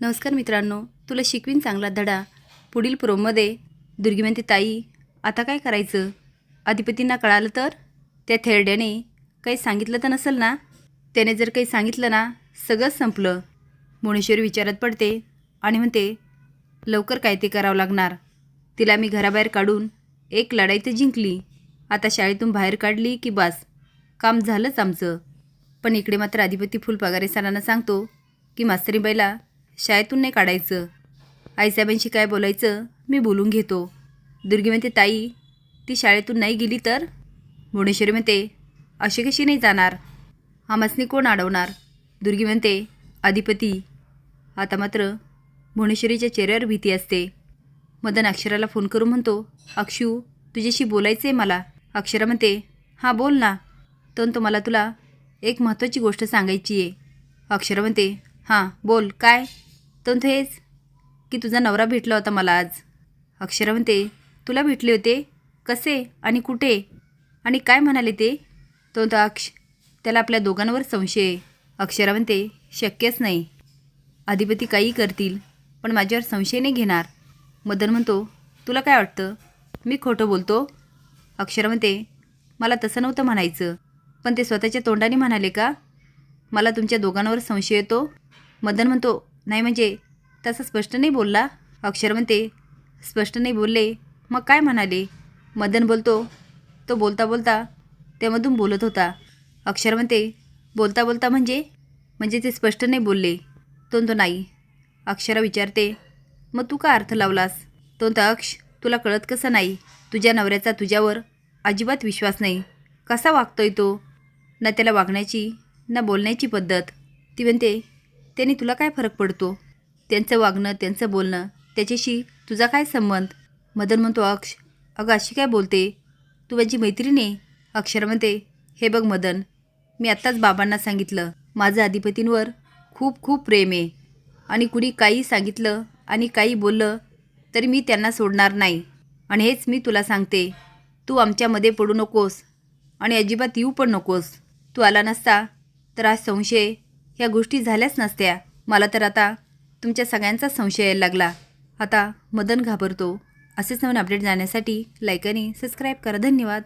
नमस्कार मित्रांनो तुला शिकवीन चांगला धडा. पुढील प्रोमध्ये दुर्गी म्हणते ताई आता काय करायचं? अधिपतींना कळालं तर? त्या थेरड्याने काही सांगितलं तर नसेल ना? त्याने जर काही सांगितलं ना सगळंच संपलं. मोनेश्वरी विचारात पडते आणि म्हणते लवकर काय ते करावं लागणार? तिला मी घराबाहेर काढून एक लढाई तर जिंकली. आता शाळेतून बाहेर काढली की बस. काम झालंच आमचं. पण इकडे मात्र अधिपती फुलपगारे सरांना सांगतो की मास्तरीबाईला शाळेतून नाही काढायचं. आईसाहेबांशी काय बोलायचं मी बोलून घेतो. दुर्गी म्हणते ताई ती शाळेतून नाही गेली तर? भुवनेश्वरी म्हणते अशी कशी नाही जाणार? आमासनी कोण अडवणार? दुर्गी म्हणते अधिपती. आता मात्र भुवनेश्वरीच्या चेहऱ्यावर भीती असते. मदन अक्षराला फोन करून म्हणतो अक्षू तुझ्याशी बोलायचं आहे मला. अक्षरा म्हणते हां बोल ना. तर मला तुला एक महत्त्वाची गोष्ट सांगायची आहे अक्षरा म्हणते हां बोल काय? तर हेच की तुझा नवरा भेटला होता मला आज. अक्षरा म्हणते तुला भेटले होते? कसे? आणि कुठे? आणि काय म्हणाले ते? तो म्हणतो अक्ष त्याला आपल्या दोघांवर संशय. अक्षरा म्हणते शक्यच नाही. अधिपती काही करतील पण माझ्यावर संशय नाही घेणार. मदन म्हणतो तुला काय वाटतं? मी खोटं बोलतो? अक्षरा म्हणते मला तसं नव्हतं म्हणायचं. पण ते स्वतःच्या तोंडाने म्हणाले का? मला तुमच्या दोघांवर संशय येतो? मदन म्हणतो नाही म्हणजे तसं स्पष्ट नाही बोलला. अक्षर म्हणते स्पष्ट नाही बोलले. मग काय म्हणाले? मदन बोलतो तो बोलता बोलता त्यामधून बोलत होता. अक्षर म्हणते बोलता बोलता म्हणजे? म्हणजे ते स्पष्ट नाही बोलले. तो तो नाही. अक्षरा विचारते मग तू का अर्थ लावलास? तो अक्ष तुला कळत कसं नाही? तुझ्या नवऱ्याचा तुझ्यावर अजिबात विश्वास नाही. कसा वागतोय तो? ना त्याला वागण्याची ना बोलण्याची पद्धत. ती म्हणते त्याने तुला काय फरक पडतो? त्यांचं वागणं त्यांचं बोलणं त्याच्याशी तुझा काय संबंध? मदन म्हणतो अक्ष अगं अशी काय बोलते? तू माझी मैत्रीण आहे. अक्षर म्हणते हे बघ मदन मी आत्ताच बाबांना सांगितलं माझं अधिपतींवर खूप खूप प्रेम आहे. आणि कुणी काही सांगितलं आणि काही बोललं तरी मी त्यांना सोडणार नाही. आणि हेच मी तुला सांगते तू आमच्यामध्ये पडू नकोस आणि अजिबात येऊ पण नकोस. तू आला नसता तर आज संशय ह्या गोष्टी झाल्याच नसत्या. मला तर आता तुमच्या सगळ्यांचा संशय यायला लागला. आता मदन घाबरतो. असेच नवीन अपडेट जाण्यासाठी लाईक आणि सबस्क्राईब करा. धन्यवाद.